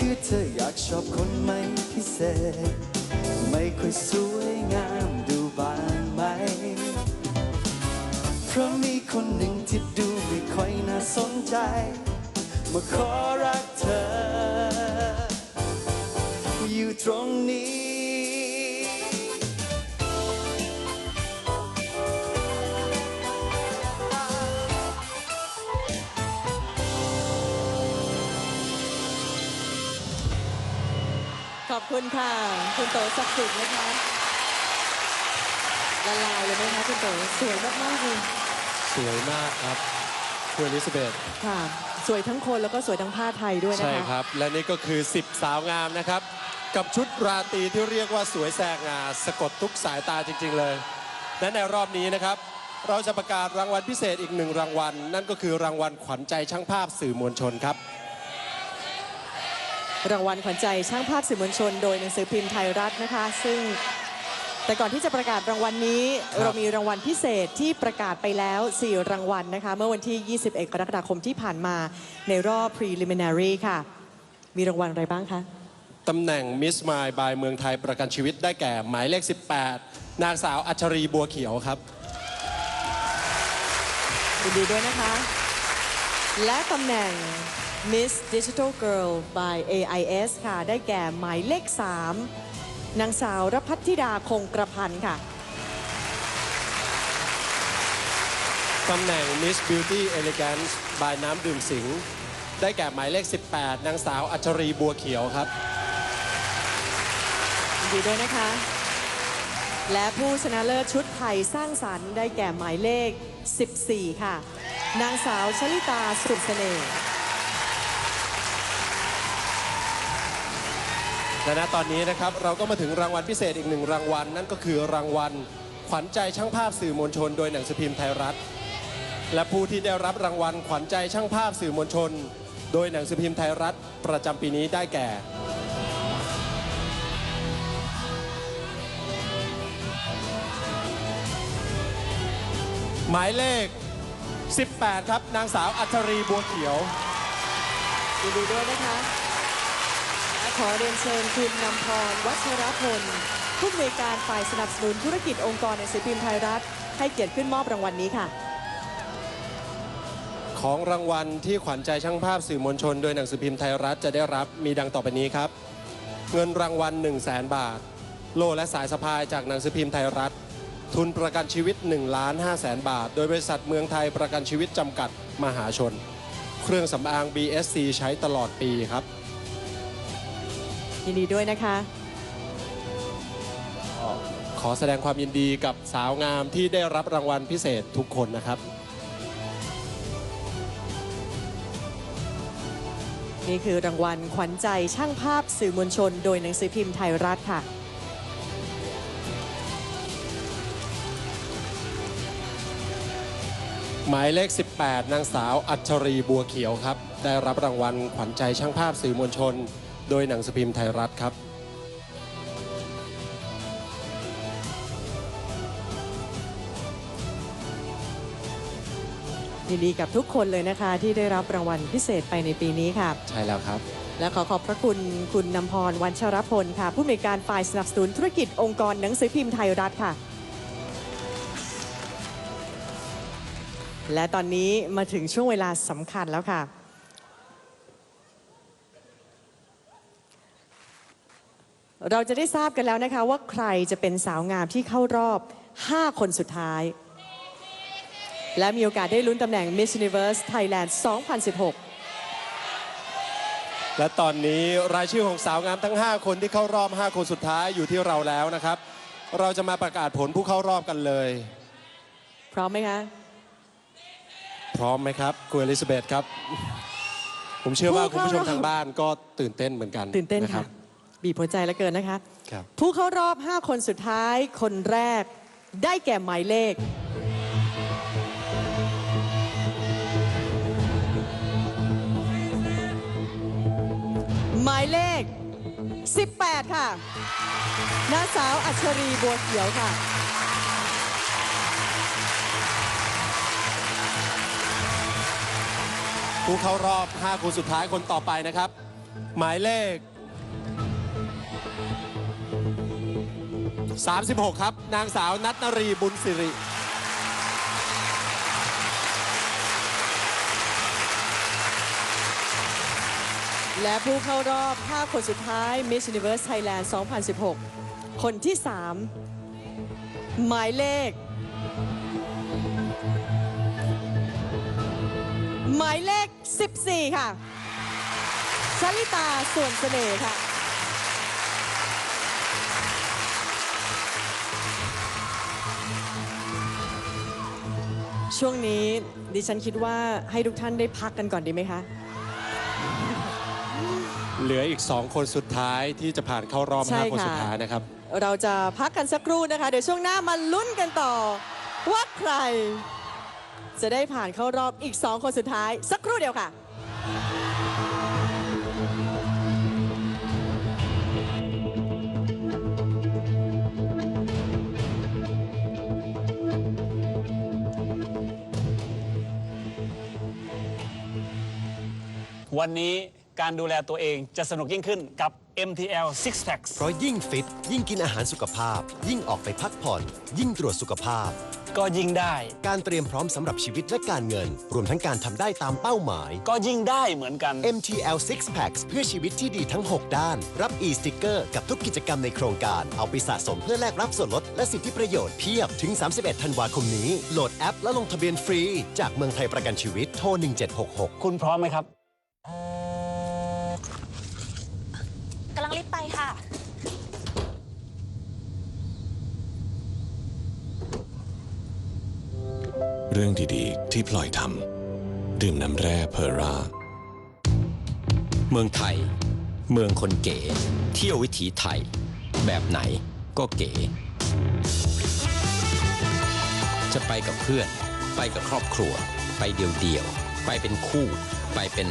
คือเธออยากชอบคนไม่พิเศษ ไม่ค่อยสวยงามดูบางไหม เพราะมีคนหนึ่งที่ดูไม่ค่อยน่าสนใจ มาขอรัก คุณค่ะ คุณโตศักดิ์สิทธิ์นะคะละลายเลยไหมคะคุณโตสวยมากๆเลยสวยมากครับคุณอลิซาเบธค่ะ สวยทั้งคนแล้วก็สวยทั้งผ้าไทยด้วยนะใช่คะครับ และนี่ก็คือ 10 สาวงามนะครับ กับชุดราตรีที่เรียกว่าสวยแสกงาสะกดทุกสายตาจริง ๆ เลยและในรอบนี้นะครับ เราจะประกาศรางวัลพิเศษอีกหนึ่งรางวัล นั่นก็คือรางวัลขวัญใจช่างภาพสื่อมวลชนครับ รางวัลขวัญใจช่างภาพสื่อมวลชน โดยหนังสือพิมพ์ไทยรัฐนะคะ ซึ่งแต่ก่อนที่จะประกาศรางวัลนี้ครับเรามีรางวัลพิเศษที่ประกาศไปแล้ว 4 รางวัลนะคะ เมื่อวันที่ 21 กรกฎาคมที่ผ่านมาในรอบ preliminary ค่ะ มีรางวัลอะไรบ้างคะ ตำแหน่งมิสมายบายเมืองไทยประกันชีวิตได้แก่หมายเลข 18 นางสาวอัชรีบัวเขียวครับยินดีด้วยนะคะ และตำแหน่ง Miss Digital Girl by AIS ค่ะ ได้แก่หมายเลข 3 นางสาวรพัฒธิดาคงกระพันธ์ค่ะ ตำแหน่ง Miss Beauty Elegance บายน้ำดื่มสิงห์ได้แก่หมายเลข 18 นางสาวอัชรีบัวเขียวครับ ยินดีด้วยนะคะ และผู้ชนะเลิศชุดไทยสร้างสรรค์ได้แก่หมายเลข 14 ค่ะ นางสาวชลิตาสุขเสน่ห์ และณตอนนี้นะครับเราก็มาถึงรางวัลพิเศษอีกหนึ่งรางวัล นั่นก็คือรางวัล ขวัญใจช่างภาพสื่อมวลชน โดยหนังสือพิมพ์ไทยรัฐ และผู้ที่ได้รับรางวัลขวัญใจช่างภาพสื่อมวลชน โดยหนังสือพิมพ์ไทยรัฐ ประจำปีนี้ได้แก่ หมายเลข 18 ครับนางสาวอัชรีบัวเขียว ยินดีด้วยนะคะและ ขอเรียนเชิญคุณนำพรวัชรพลผู้อำนวยการฝ่ายสนับสนุนธุรกิจองค์กรหนังสือพิมพ์ไทยรัฐ ให้เกียรติขึ้นมอบรางวัลนี้ค่ะ ของรางวัลที่ขวัญใจช่างภาพสื่อมวลชน โดยหนังสือพิมพ์ไทยรัฐจะได้รับมีดังต่อไปนี้ครับ เงินรางวัล 1 0 0 0 0แบาท โลและสายสะพายจากหนังสือพิมพ์ไทยรัฐ ทุนประกันชีวิต1ล้าน5แสนบาท โดยบริษัทเมืองไทยประกันชีวิตจำกัดมหาชน เครื่องสำอาง BSC ใช้ตลอดปีครับ ยินดีด้วยนะคะ ขอแสดงความยินดีกับสาวงามที่ได้รับรางวัลพิเศษทุกคนนะครับ นี่คือรางวัลขวัญใจช่างภาพสื่อมวลชน โดยหนังสือพิมพ์ไทยรัฐค่ะหมายเลข 18 นางสาวอัชรีบัวเขียวครับ ได้รับรางวัลขวัญใจช่างภาพสื่อมวลชน โดยหนังสือพิมพ์ไทยรัฐครับยินดีกับทุกคนเลยนะคะที่ได้รับรางวัลพิเศษไปในปีนี้ค่ะ ใช่แล้วครับ และขอขอบพระคุณคุณนำพรวันชรพลค่ะ ผู้อำนวยการฝ่ายสนับสนุนธุรกิจองค์กรหนังสือพิมพ์ไทยรัฐค่ะ และตอนนี้มาถึงช่วงเวลาสำคัญแล้วค่ะ เราจะได้ทราบกันแล้วนะคะว่าใครจะเป็นสาวงามที่เข้ารอบ 5 คนสุดท้าย และมีโอกาสได้ลุ้นตำแหน่ง Miss Universe Thailand 2016และตอนนี้รายชื่อของสาวงามทั้ง 5 คนที่เข้ารอบ 5 คนสุดท้ายอยู่ที่เราแล้วนะครับ เราจะมาประกาศผลผู้เข้ารอบกันเลย พร้อมไหมคะ พร้อมไหมครับ คุณอลิซาเบธครับ ผมเชื่อว่าผู้คุณเข้ารอบผู้ชมทางบ้านก็ตื่นเต้นเหมือนกันตื่นเต้นนะคค่ะรับ บีบหัวใจแล้วเกินนะคะ ครับ ผู้เข้ารอบ 5 คนสุดท้ายคนแรกได้แก่หมายเลข หมายเลข 18 ค่ะนางสาวอัชรีบัวเขียวค่ะ ผู้เข้ารอบ 5 คนสุดท้ายคนต่อไปนะครับ หมายเลข 36 ครับ นางสาวนัทนรีบุญสิริ และผู้เข้ารอบ 5 คนสุดท้าย Miss Universe Thailand 2016 คนที่ 3 หมายเลข หมายเลข 14 ค่ะชลิตาส่วนเสน่ห์ค่ะ ช่วงนี้ดิฉันคิดว่าให้ทุกท่านได้พักกันก่อนดีไหมคะ เหลืออีก 2 คนสุดท้ายที่จะผ่านเข้ารอบใช่5คนค่ะ สุดท้ายนะครับ เราจะพักกันสักครู่นะคะ เดี๋ยวช่วงหน้ามาลุ้นกันต่อ ว่าใคร จะได้ผ่านเข้ารอบอีก 2 คนสุดท้าย สักครู่เดียวค่ะ วันนี้การดูแลตัวเองจะสนุกยิ่งขึ้นกับ MTL Six Packs เพราะยิ่งฟิต ยิ่งกินอาหารสุขภาพ ยิ่งออกไปพักผ่อน ยิ่งตรวจสุขภาพ ก็ยิ่งได้ การเตรียมพร้อมสำหรับชีวิตและการเงิน รวมทั้งการทำได้ตามเป้าหมาย ก็ยิ่งได้เหมือนกัน MTL Six Packs เพื่อชีวิตที่ดีทั้ง 6 ด้าน รับ e-sticker กับทุกกิจกรรมในโครงการ เอาไปสะสมเพื่อแลกรับส่วนลดและสิทธิประโยชน์เพียบถึง 31 ธันวาคมนี้ โหลดแอป และลงทะเบียนฟรี จากเมืองไทยประกันชีวิตโทร1766 คุณพร้อมไหมครับ กำลังรีบไปค่ะ เรื่องดีๆ ที่พลอยทำดื่มน้ำแร่เพอร่า เมืองไทย เมืองคนเก๋ เที่ยววิถีไทย แบบไหนก็เก๋ จะไปกับเพื่อน ไปกับครอบครัว ไปเดี่ยวๆ ไปเป็นคู่ ไปเป็น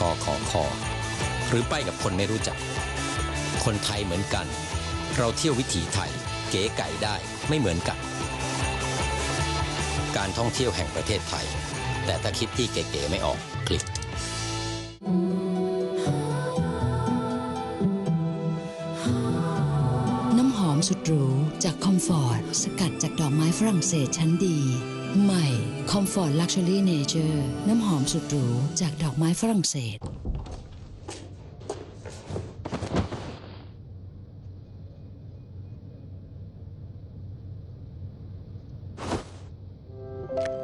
กอขอคอหรือไปกับคนไม่รู้จัก คนไทยเหมือนกัน เราเที่ยววิถีไทย เก๋ไก่ได้ไม่เหมือนกัน การท่องเที่ยวแห่งประเทศไทย แต่ถ้าคิดที่เก๋ๆไม่ออกคลิกน้ำหอมสุดหรูจากคอมฟอร์ต สกัดจากดอกไม้ฝรั่งเศสชั้นดี ใหม่คอมฟอร์ตลักชัวรี่เนเจอร์น้ำหอมสุดหรูจากดอกไม้ฝรั่งเศส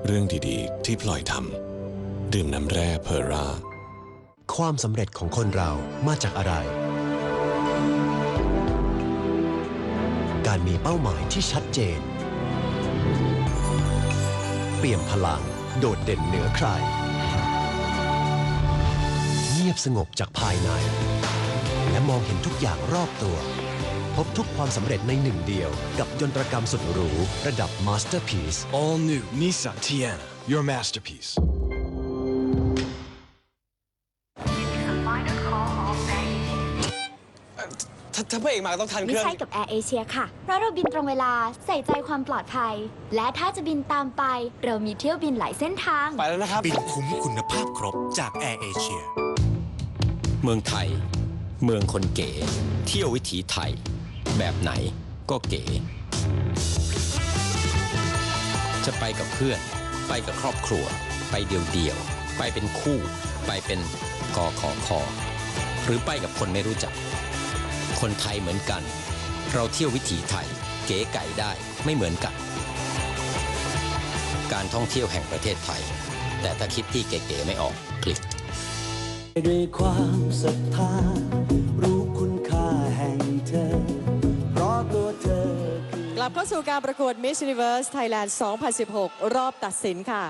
เรื่องดีๆ ที่พลอยทำดื่มน้ำแร่เพอร่า ความสำเร็จของคนเรามาจากอะไร การมีเป้าหมายที่ชัดเจน เปี่ยมพลัง โดดเด่นเหนือใคร เงียบสงบจากภายใน และมองเห็นทุกอย่างรอบตัว พบทุกความสำเร็จในหนึ่งเดียว กับยนตรกรรมสุดหรู ระดับ Masterpiece All new Nissan Tiana, your masterpiece. ถ้าถ้าพระเอกมาต้องทันเคไม่รื่อง ใช่กับแอร์เอเชียค่ะ เพราะเราบินตรงเวลาใส่ใจความปลอดภัย และถ้าจะบินตามไป เรามีเที่ยวบินหลายเส้นทาง ไปแล้วนะครับ บินคุ้มคุณภาพครบจากแอร์เอเชีย เมืองไทย เมืองคนเก๋ เที่ยววิถีไทย แบบไหนก็เก๋ จะไปกับเพื่อน ไปกับครอบครัว ไปเดี่ยวๆ ไปเป็นคู่ ไปเป็นกอขอคอหรือไปกับคนไม่รู้จัก คนไทยเหมือนกัน เราเที่ยววิถีไทย เก๋ไก่ได้ไม่เหมือนกัน การท่องเที่ยวแห่งประเทศไทย แต่ถ้าคิดที่เก๋ๆไม่ออกคลิก ด้วยความศรัทธารู้คุณค่าแห่งเธอ เพราะตัวเธอคือกลับเข้าสู่การประกวด Miss Universe Thailand 2016 รอบตัดสินค่ะ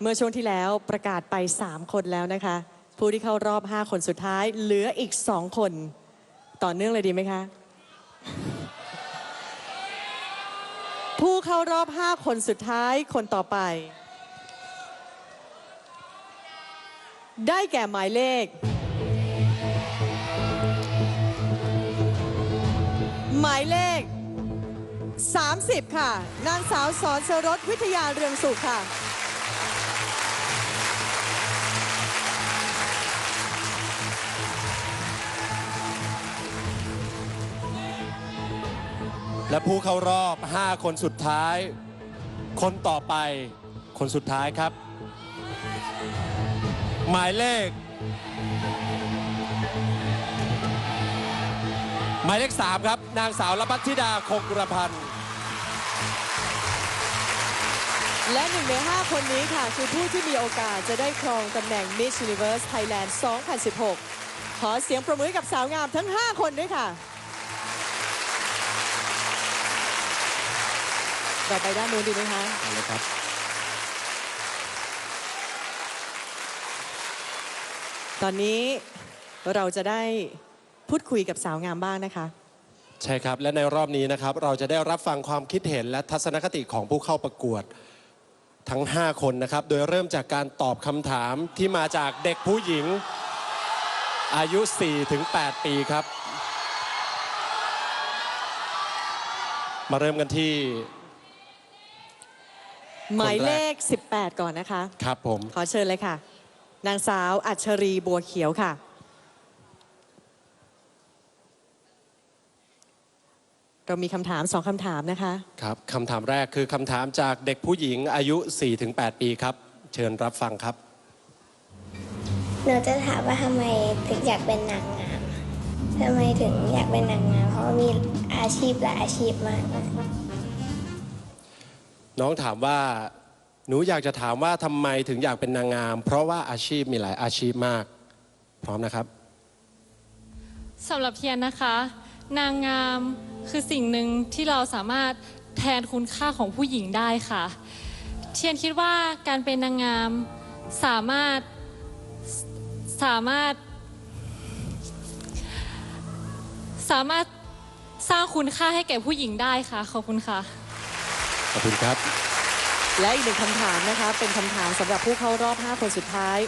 เมื่อช่วงที่แล้วประกาศไป 3 คนแล้วนะคะ ผู้ที่เข้ารอบ 5 คนสุดท้ายเหลืออีก 2 คน ต่อเนื่องเลยดีไหมคะ ผู้เข้ารอบ 5 คนสุดท้ายคนต่อไป ได้แก่หมายเลข หมายเลข 30 ค่ะ นางสาวสอนสรสวิทยาเรืองสุขค่ะ และผู้เข้ารอบ 5 คนสุดท้าย คนต่อไป คนสุดท้ายครับ หมายเลข หมายเลข 3 ครับ นางสาวรบัตธิดาคงกระพันธ์ และหนึ่งใน 5 คนนี้ค่ะ คือผู้ที่มีโอกาสจะได้ครองตำแหน่ง Miss Universe Thailand 2016 ขอเสียงประมือกับสาวงามทั้ง 5 คนด้วยค่ะ เราไปด้านนู้นดีไหมคะตอนนี้เราจะได้พูดคุยกับสาวงามบ้างนะคะ ใช่ครับและในรอบนี้นะครับ เราจะได้รับฟังความคิดเห็นและทัศนคติของผู้เข้าประกวดทั้ง 5 คนนะครับ โดยเริ่มจากการตอบคำถามที่มาจากเด็กผู้หญิงอายุ 4-8 ปีครับ มาเริ่มกันที่ หมายเลข 18 ก่อนนะคะ ครับผม ขอเชิญเลยค่ะ นางสาวอัชรีบัวเขียวค่ะ เรามีคำถามสองคำถามนะคะ ครับคำถามแรกคือคำถามจากเด็กผู้หญิงอายุ 4-8 ปีครับ เชิญรับฟังครับ หนูจะถามว่าทำไมถึงอยากเป็นนางงามทำไมถึงอยากเป็นนางงามเพราะว่ามีอาชีพหลายอาชีพมาก น้องถามว่าหนูอยากจะถามว่าทำไมถึงอยากเป็นนางงาม เพราะว่าอาชีพมีหลายอาชีพมาก พร้อมนะครับสำหรับเทียนนะคะ นางงามคือสิ่งหนึ่งที่เราสามารถแทนคุณค่าของผู้หญิงได้ค่ะ เทียนคิดว่าการเป็นนางงามสามารถสามารถ สามารถสร้างคุณค่าให้แก่ผู้หญิงได้ค่ะ ขอบคุณค่ะ ขอบคุณครับ และอีกหนึ่งคำถามนะคะ เป็นคำถามสำหรับผู้เข้ารอบ 5 คนสุดท้าย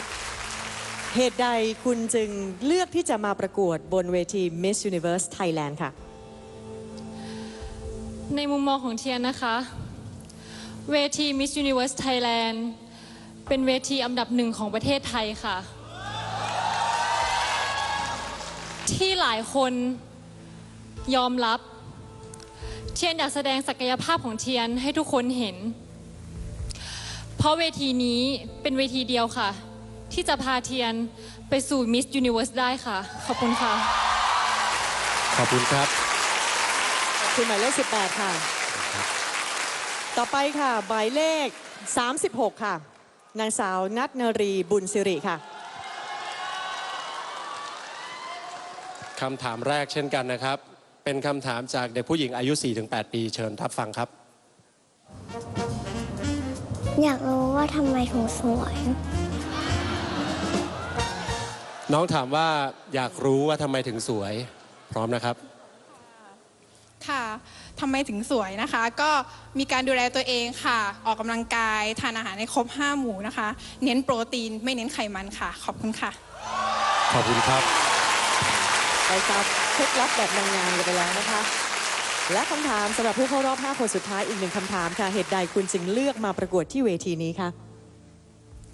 เหตุใดคุณจึงเลือกที่จะมาประกวดบนเวที Miss Universe Thailand ค่ะ ในมุมมองของเทียนนะคะ เวที Miss Universe Thailand เป็นเวทีอันดับหนึ่งของประเทศไทยค่ะ ที่หลายคนยอมรับ เทียนอยากแสดงศักยภาพของเทียนให้ทุกคนเห็น เพราะเวทีนี้เป็นเวทีเดียวค่ะ ที่จะพาเทียนไปสู่ Miss Universe ได้ค่ะ ขอบคุณค่ะ ขอบคุณครับ ขอบคุณหมายเลข 18 ค่ะ ต่อไปค่ะหมายเลข 36 ค่ะ นางสาวนัทนรีบุญสิริค่ะคำถามแรกเช่นกันนะครับ เป็นคำถามจากเด็กผู้หญิงอายุ 4-8 ปี เชิญรับฟังครับ อยากรู้ว่าทำไมถึงสวย น้องถามว่าอยากรู้ว่าทำไมถึงสวย พร้อมนะครับ ค่ะทำไมถึงสวยนะคะ ก็มีการดูแลตัวเองค่ะ ออกกำลังกายทานอาหารในครบ 5 หมู่นะคะ เน้นโปรตีนไม่เน้นไขมันค่ะ ขอบคุณค่ะ ขอบคุณครับ ไปทราบเคล็ดลับแบบนางงามกันไปแล้วนะคะ และคำถามสำหรับผู้เข้ารอบ 5 คนสุดท้ายอีกหนึ่งคำถามค่ะ เหตุใดคุณจึงเลือกมาประกวดที่เวทีนี้คะ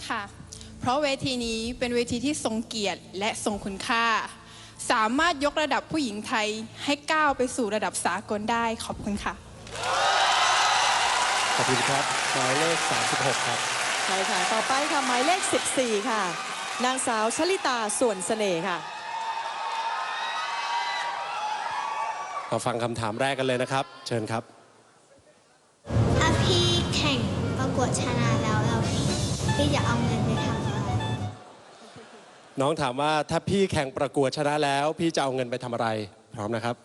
ค่ะ เพราะเวทีนี้เป็นเวทีที่ทรงเกียรติและทรงคุณค่า สามารถยกระดับผู้หญิงไทยให้ก้าวไปสู่ระดับสากลได้ขอบคุณค่ะขอบคุณครับหมายเลข 36 ครับใช่ค่ะ ต่อไปค่ะหมายเลข 14 ค่ะ นางสาวชลิตาส่วนเสน่ห์ค่ะ มาฟังคำถามแรกกันเลยนะครับ เชิญครับถ้าพี่แข่งประกวดชนะแล้วเราพี่จะเอาเงินไปทำอะไร น้องถามว่าถ้าพี่แข่งประกวดชนะแล้ว พี่จะเอาเงินไปทำอะไร พร้อมนะครับ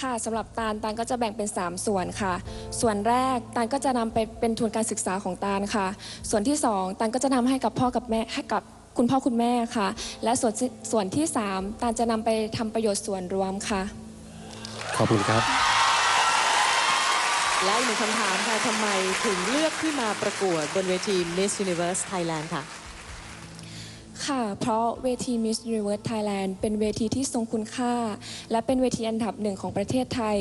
ค่ะสำหรับตาลตาลก็จะแบ่งเป็น 3 ส่วนค่ะ ส่วนแรกตาลก็จะนำไปเป็นทุนการศึกษาของตาลค่ะ ส่วนที่2ตาลก็จะนำให้กับพ่อกับแม่ให้กับคุณพ่อคุณแม่ค่ะ และส่วนที่ส่วนที่ 3ตาลจะนำไปทำประโยชน์ส่วนรวมค่ะ ขอบคุณครับ และอีกหนึ่งคำถามค่ะทำไมถึงเลือกที่มาประกวดบนเวที Miss Universe Thailand ค่ะ ค่ะ เพราะเวที Miss Universe Thailand เป็นเวทีที่ทรงคุณค่า และเป็นเวทีอันดับหนึ่งของประเทศไทย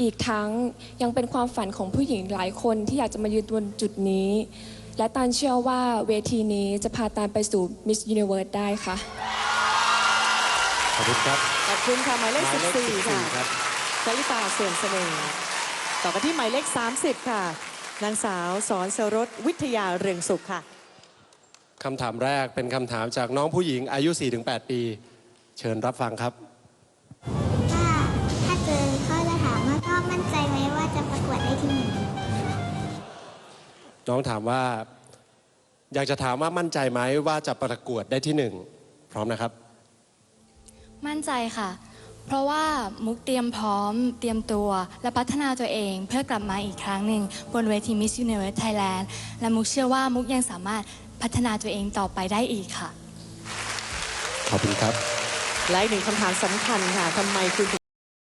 อีกทั้งยังเป็นความฝันของผู้หญิงหลายคนที่อยากจะมายืนบนจุดนี้ และตานเชื่อว่าเวทีนี้จะพาตานไปสู่ Miss Universe ได้ค่ะ ขอบคุณครับ ขอบคุณค่ะ หมายเลขหมายเลข14 ค่ะ14ครับ ชลิตาเส่วนเสน่ห์ต่อกันที่หมายเลข 30 ค่ะ นางสาวสอนเสรสวิทยาเรืองสุขค่ะคำถามแรกเป็นคำถามจากน้องผู้หญิงอายุ 4-8 ปี เชิญรับฟังครับ ถ้าถ้าเจอเขาจะถามว่าพ่อมั่นใจไหมว่าจะประกวดได้ที่หนึ่งน้องถามว่า อยากจะถามว่ามั่นใจไหมว่าจะประกวดได้ที่หนึ่งพร้อมนะครับ มั่นใจค่ะ เพราะว่ามุกเตรียมพร้อมเตรียมตัวและพัฒนาตัวเอง เพื่อกลับมาอีกครั้งหนึ่งบนเวที Miss Universe Thailand และมุกเชื่อว่ามุกยังสามารถพัฒนาตัวเองต่อไปได้อีกค่ะ ขอบคุณครับ และอีกหนึ่งคำถามสำคัญค่ะทำไมคุณถึง